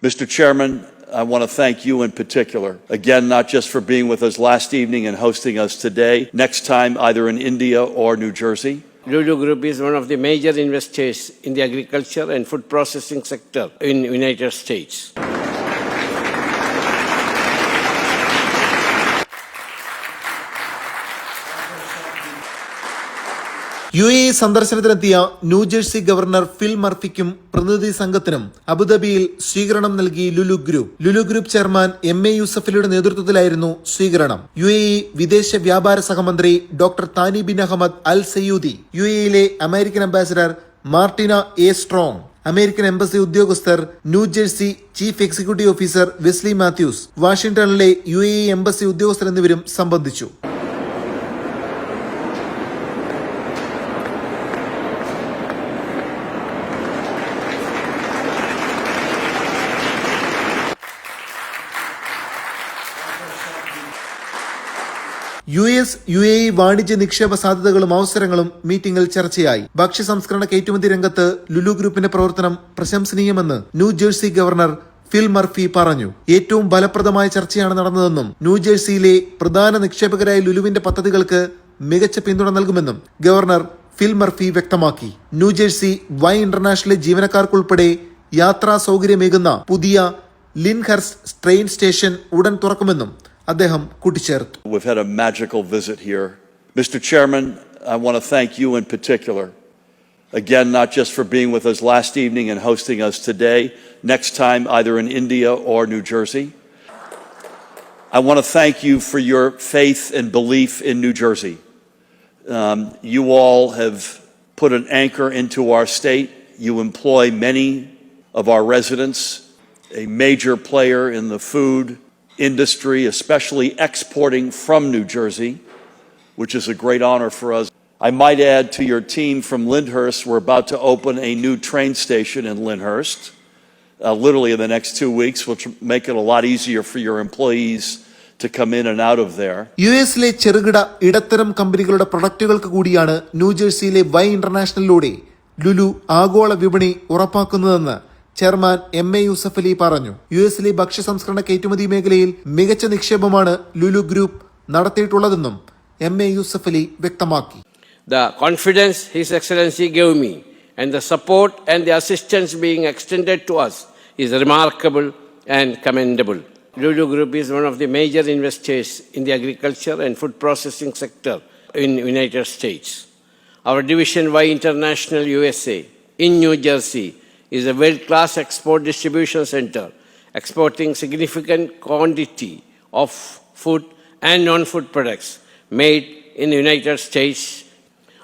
Mr. Chairman, I want to thank you in particular. Again, not just for being with us last evening and hosting us today, next time either in India or New Jersey. Lulu Group is one of the major investors in the agriculture and food processing sector in the United States. U A സന്ദർശനത്തിനെത്തിയ New Jersey governor Phil മർഫിക്കും പ്രതിനിധി സംഘത്തിനും അബുദാബിയിൽ സ്വീകരണം നൽകി Lulu group. Lulu group chairman M A യൂസഫലിയുടെ നേതൃത്വത്തിലായിരുന്നു സ്വീകരണം. U A വിദേശ വ്യാപാര സഹമന്ത്രി doctor Thani bin Ahmed Al Zeyoudi. U A ഇയിലെ American ambassador Martina A Strong. American embassy ഉദ്യോഗസ്ഥർ New Jersey chief executive officer Wesley Mathews. വാഷിംഗ്ടണിലെ U A embassy ഉദ്യോഗസ്ഥർ എന്നിവരും സംബന്ധിച്ചു. U S U A E വാണിജ്യ നിക്ഷേപ സാധ്യതകളും അവസരങ്ങളും മീറ്റിംഗിൽ ചർച്ചയായി. ഭക്ഷ്യ സംസ്കരണ കയറ്റുമതി രംഗത്ത് ലുലു ഗ്രൂപ്പിന്റെ പ്രവർത്തനം പ്രശംസനീയമെന്ന് New Jersey governor Phil Murphy പറഞ്ഞു. ഏറ്റവും ഫലപ്രദമായ ചർച്ചയാണ് നടന്നതെന്നും ന്യൂജേഴ്സിയിലെ പ്രധാന നിക്ഷേപകരായ ലുലുവിന്റെ പദ്ധതികൾക്ക് മികച്ച പിന്തുണ നൽകുമെന്നും ഗവർണർ ഫിൽ മർഫി വ്യക്തമാക്കി. ന്യൂജേഴ്സി വൈ ഇന്റർനാഷണലിലെ ജീവനക്കാർക്കുൾപ്പെടെ യാത്രാ സൗകര്യമേകുന്ന പുതിയ ലിൻഹർസ് ട്രെയിൻ സ്റ്റേഷൻ ഉടൻ തുറക്കുമെന്നും അദ്ദേഹം കൂട്ടിച്ചേർത്തു We've had a magical visit here. Mr. Chairman, I want to thank you in particular. Again, not just for being with us last evening and hosting us today, next time either in India or New Jersey. I want to thank you for your faith and belief in New Jersey. Um, you all have put an anchor into our state. You employ many of our residents, a major player in the food industry, especially exporting from New Jersey, which is a great honor for us. I might add to your team from Lyndhurst, we're about to open a new train station in Lyndhurst, uh, literally in the next two weeks, which will make it a lot easier for your employees to come in and out of there. U എസിലെ ചെറുകിട ഇടത്തരം കമ്പനികളുടെ പ്രൊഡക്റ്റുകൾക്ക് കൂടിയാണ് ന്യൂജേഴ്സിയിലെ Y ഇന്റർനാഷണലിലൂടെ Lulu ആഗോള വിപണി ഉറപ്പാക്കുന്നതെന്ന് chairman M A Yusuffali പറഞ്ഞു. U എസിലെ ഭക്ഷ്യ സംസ്കരണ കയറ്റുമതി മേഖലയിൽ മികച്ച നിക്ഷേപമാണ് ലുലു ഗ്രൂപ്പ് നടത്തിയിട്ടുള്ളതെന്നും എം എ യൂസഫലി വ്യക്തമാക്കി. The confidence his excellency gave me and the support and the assistance being extend to us is remarkable and commendable Lulu group is one of the major investors in the agriculture and food processing sector in United States our division Y international U S N New Jersey is a world-class export distribution center exporting significant quantity of food and non-food products made in the United States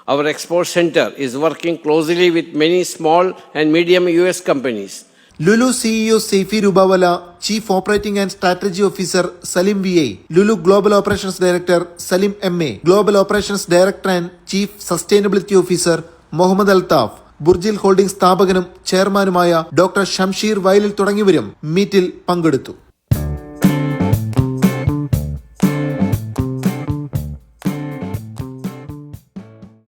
our export center is working closely with many small and medium US companies. Lulu CEO Saifee Rupawala chief operating and strategy officer Salim V I Lulu global operations director Salim M A global operations director and chief sustainability officer Muhammad Althaf Burjeel holding സ്ഥാപകനും ചെയർമാനുമായ doctor Shamsheer വയലിൽ തുടങ്ങിയവരും മീറ്റിൽ പങ്കെടുത്തു